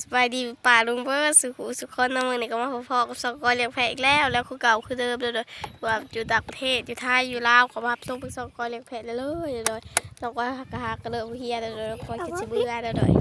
สบายดีป่าลุงเบอร์สุขุสุขคนน้ำมือนี่ก็มาพอๆกับสกอเลี้ยงแพะอีกแล้วแล้วคือเก่าคือเดิมเลยเลยว่าอยู่ต่างประเทศอยู่ไทยอยู่ลาวก็มาส่งไปสกอเลี้ยงแพะเลยเลยเลยสกอหักหักกระเลิกเฮียเลยเลยคนคิดสิเบื่อเลยเลย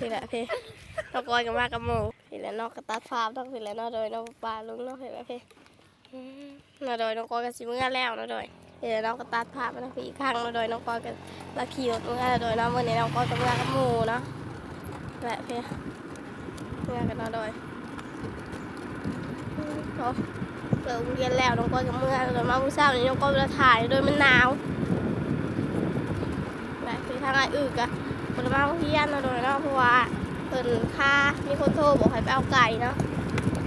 นี่แหละเพ่สกอกับมากับหมูพี่แหล้วนอกกระตัดภาพต้องพี่แหล้วนอกโดยนอกป่าลุงนอกเห็นไหมพี่นอกโดยนองกอกับสิเมื่อแล้วนอกโดยพี่แล้วนอกกระตัดภาพมาพี่อีกครั้งนอกโดยน้องกอยกับลาขี่รถเมื่อโดยน้องมื่อนี้น้องกอยกับเมื่อกับหมูเนาะ แหละพี่เมื่อกันเราโดยเขาเลิกโรงเรียนแล้วน้องก้อยกับเมื่อเรามาผู้เช้านี้น้องก้อยเราถ่ายโดยมันหนาวแหละพี่ทางไอ้อึกอะคนมาเฮียนเราโดยเนาะเพราะว่าเพิ่นค่ามีคนโทรบอกให้ไปเอาไก่เนาะ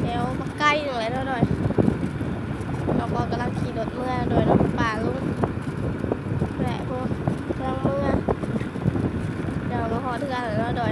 แล้วมาใกล้หนึ่งเลยเราโดยน้องก้อยกำลังขี่รถเมื่อโดยน้องป่าลุงแหละพวกกำลังเมื่อเดี๋ยวมาหอเทือนแล้วโดย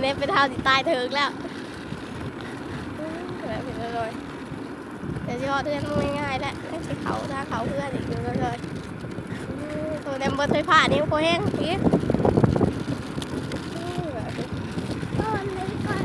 เน็บไปเท้าสิตายเถิงแล้วแบบนแล้เลยเดี๋ยวจะพอเพื่อนมึงง่ายๆแหละไม่ใช่เขาถ้าเขาเพื่อนอีกอยู่เลยตัวเต็มเบอร์ไฟฟ้านนี่โคแห้งพี่ก่อนเลยก่อ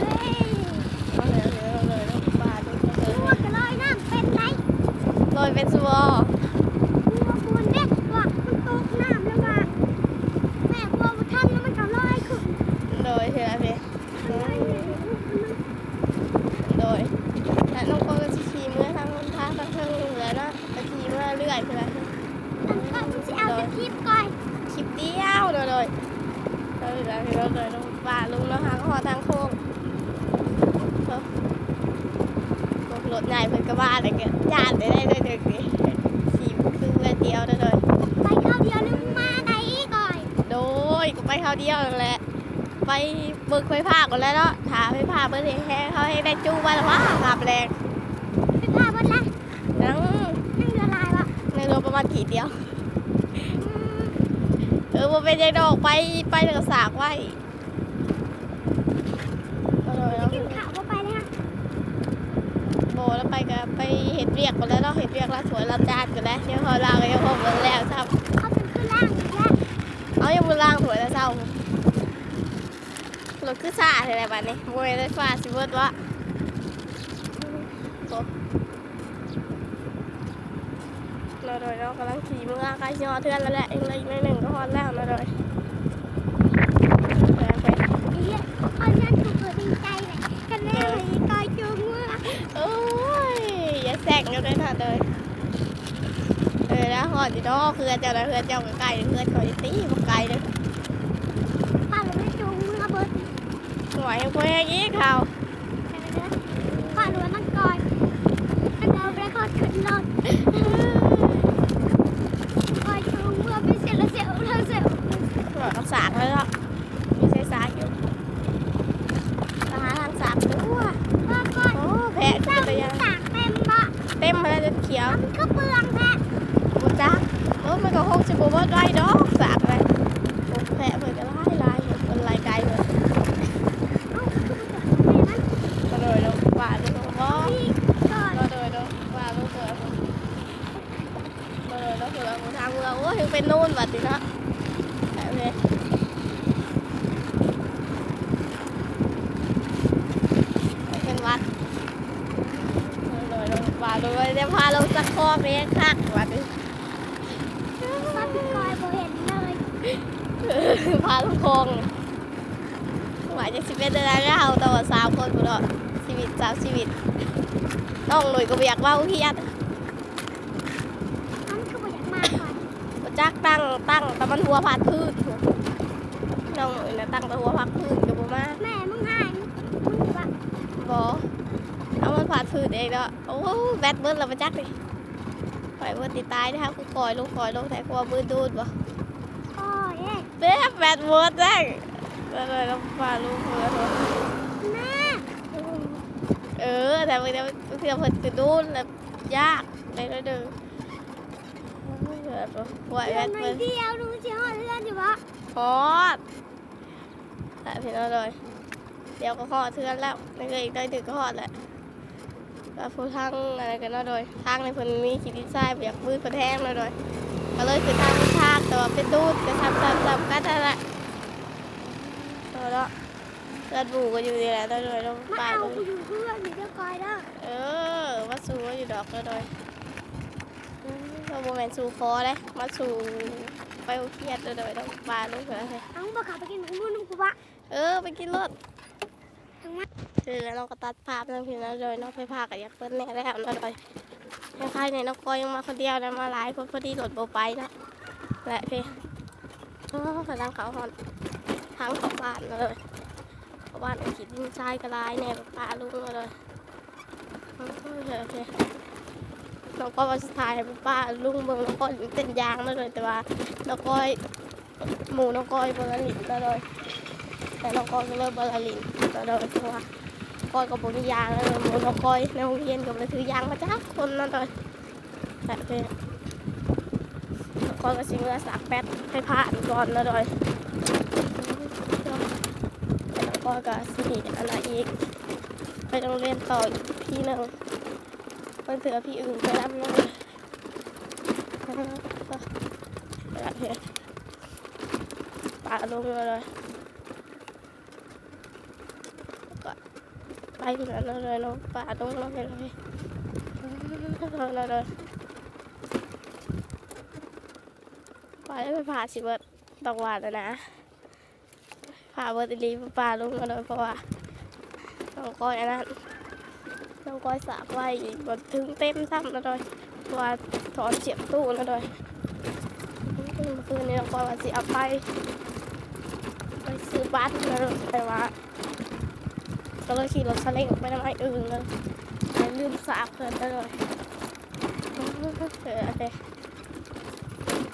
ก็บ้าอะไรกันญาติได้ได้เลยเด็กดิขี่คือเดียวโดยโดยไปเข้าเดียวนึงมาได้ก่อนโดยก็ไปเขาเดียวนั่นแหละไปเบิกไฟผ้าก่อนแล้วเนาะถามไฟผ้าเบิกให้เขาให้ได้จูมาแล้วว่าขับแรงไปพาวันละนั่งนั่งเรือลายวะในรถประมาณกี่เดียว เออบ่เป็นยังดอกไปไปเดือสากไว้ก็เลยเอา กินข้าวก็ไปเลยฮะ โบแล้ว ไปกับไปเห็ดเรียกกันแล้วเนาะเห็ดเรียกแล้วสวยรับจานกันแล้วเดี๋ยวพอลาก็ยังพบกันแล้วครับเอาเป็นขึ้นล่างอีกแล้วเอายังมือล่างสวยแล้วเศร้ารถคือซ่าอะไรแบบนี้มวยได้ฟ้าสิเบิดวะโอ้เราโดยเรากำลังขี่มือใกล้ชิฮอดเทือนแล้วแหละอีกนิดหนึ่งก็ฮอดแล้วเราโดยไปไปไอ้เหี้ยเอาฉันถูกเกิดดีใจเลยกันแน่เลยกอยจูงเมื่อ โอ้ยอย่า แซงกันเลยนะเลย เออแล้วหอดอยู่เนอกเพื่อนเจ้านะเพื่อนเจ้าก็ไกลเพื่อนคอยตีมาไกลเลยป้าเราไม่จูงเมื่อเบิดหวยพวกแห้งอีกเขา ใช่ไหมเด้อป้ารู้ว่ามันก่อนมันเอาไปคอดขึ้นรถกอยจูงเมื่อไปเสียละเสียวละเสียว หอดกับสากเลยเนาะมีใช้สากอยู่มาหาทางสากดูว่ะ ป้าก่อน โอ้แพะ เจ้า ขึ้นไป มี ยัง สากเต็มบ่ เต็มมาแล้วจนเขียว มันก็เปลืองแท้บุจ้าเออมันก็คงจะบวชได้ดอกสามเลยแพะเหมือนก็ไล่ไล่เพิ่นเป็นไล่ไกลเลยเอ้าคือนเกิดอะไรมันก็เลยลงว่าลงบ่พี่ก่อนก็เลยลงว่าลงเกิดก็เลยลงเกิดทางเมืองโอ้ถึงเป็นนู่นบัดนี้เนาะแบบนี้เป็นวัดเลยลง ว่าลงจะพาลงสักข้อเมฆคักวัดนี้ป้าพี่กอยบ่เห็นเลยพาลูกโคงหมายจะสิบเอ็ดเดือนแล้วเอาตัวสามคนกูเนาะชีวิตสามชีวิตน้องหนุ่ยก็เบียากว่าเฮียนมันก็บ่อยากมาก่อนบ่จักตั้งตั้งแต่มันหัวผาดพื้นน้องเอ๋ยนะตั้งแต่หัวพักพื้นกับบ่มาแม่มึงหายมึงปะบ่ เอามันผาดพื้นเองเนาะโอ้แบตเบิร์ดเราไปจักดิปล่อยเบิร์ดติดตายนะครับกูคอยลูกคอยลงแต่กลัวมือดูดบ่พ่อเอ๊ะเบ๊แบตเบิร์ดได้แล้วเลยเราพาลูกเบิร์ดแม่เออแต่บางทีบางทีเราเพิ่นคือดูดแล้วยากเลยเด้อเดือดบ่ปล่อยเดืแบอนตหน่อเบิยร์ดเดียวดูสิฮอดเดือนอยู่ปะฮอดแต่พี่น้องเลยเดี๋ยวก็ฮอดเทือนแล้วนี่ก็อีกได้ดึกก็ฮอดแหละ ก็พูดทางอะไรกันเนาะโดยทางในเพิ่นมีขีดดินทรายเปียกมือเพิ่นแห้งแล้วโดย ก็เลยคือทางทางแต่ว่าเป็นดูดก็ทำตามตามกันนั่นแหละเอาละเลือดบูก็อยู่นี่แหละโดยโดยเรามาป่าเอาเลยกูอยู่เพื่อนนี่เจ้าคอยเด้อเออมาสู่ก็อยู่ดอกแล้วโดยอืมเราโมเมนสู่คอเลยมาสู่ไปเอาเครียดเลยโดยเราป่าลูกเหรอเอามึงบอกขับไปกินของมึงนุ่งกูปะเออไปกินรถทางมา คือแล้วเราก็ตัดภาพนั่งพิมพ์แล้วโดยน้องไปพากับยักษ์เปิ้ลแน่แล้วแล้วโดยยังใครในน้องกอยยังมาคนเดียวนะมาหลายคนพอดีรถโบไปนะและพี่โอ้กำลังเขาหอนทางเข้าบ้านเลยเข้าบ้านขีดดินทรายกระลายเนี่ยปลาลุงมาเลยโอ้โหโอเคน้องก็มาสุดท้ายป้าลุงเบิ่งน้องก้อยเต้นยางมาเลยแต่ว่าน้องก้อยหมูน้องก้อยเบอร์ลินมาเลยแต่น้องก้อยก็เริ่มเบอร์ลินแล้วเดินเพราะว่า กอยกับบนยางแล้วหมูน้องก้อยในโรงเรียนกับเลยถือยางมาจ้าคนนั่นเลยแต่เพื่อนน้องก้อยก็ชิงเรือสักแป๊ดให้ผ่านก่อนแล้วเลยแต่น้องก้อยก็สิอันนั้นอีก ไปโรงเรียนต่ออีกพี่หนึ่งเพื่อนเถือพี่อื่นไปรับน้องแบบนี้ปาลงมาเลย ไปถึงนั้นเลยเนาป่าตรงนั้นเลยเลยเลยเลยไปไปผ่าสิเบิดตอกหวานแล้วนะผ่าเบิดอีลีป่าลุงมาเลยเพราะว่าน้องก้อยอันนั้นน้องก้อยสากไว้บดถึงเต็มซ้ำแล้วเลยเพราะว่าถอนเสียบตู้แล้วเลยคืนนี้น้องก้อยว่าสิเอาไปไปซื้อบัตรแล้วเลยแต่ว่า ก็เลยขี่รถซาเล้งออกไปทำไมอื่นเลยแต่ลืมสาบเพื่อนไปเลยเออโอเค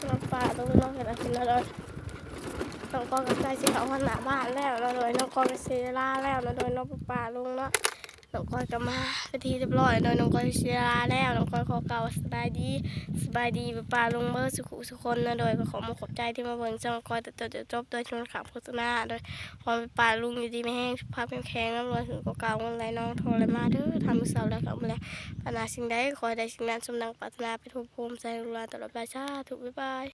น้ำปลาต้องน้องเห็นอะไรกินแล้วเลยน้องก็กระจสิเขาหันหน้าบ้านแล้วแล้วเลยน้องก็ไปเซล่าแล้วแล้วโดยน้องปลาลุงเนาะ น้องก้อยก็มาไปทีเรียบร้อยโดยน้องก้อยเซล่าแล้วน้องก้อยขอเก่าสบายดีสบายดีปลาลุงเบอร์สุขุสุคนนะโดยขอมาขอบใจที่มาเบิ่งจังก้อยแต่จะจบโดยชวนขับโฆษณาโดยพอปลาลุงอยู่ดีไม่แห้งสุขภาพแข็งแข็งน้ำรวยถึงกว่าเก่าเงินไหลน้องทองไหลมาเด้อทำมือเสาแล้วกับมาแล้วปัญหาสิ่งใดขอให้ได้สิ่งนั้นสมดังปรารถนาไปทุกภูมิใจรุลาตลอดไปชาถูกบ๊ายบาย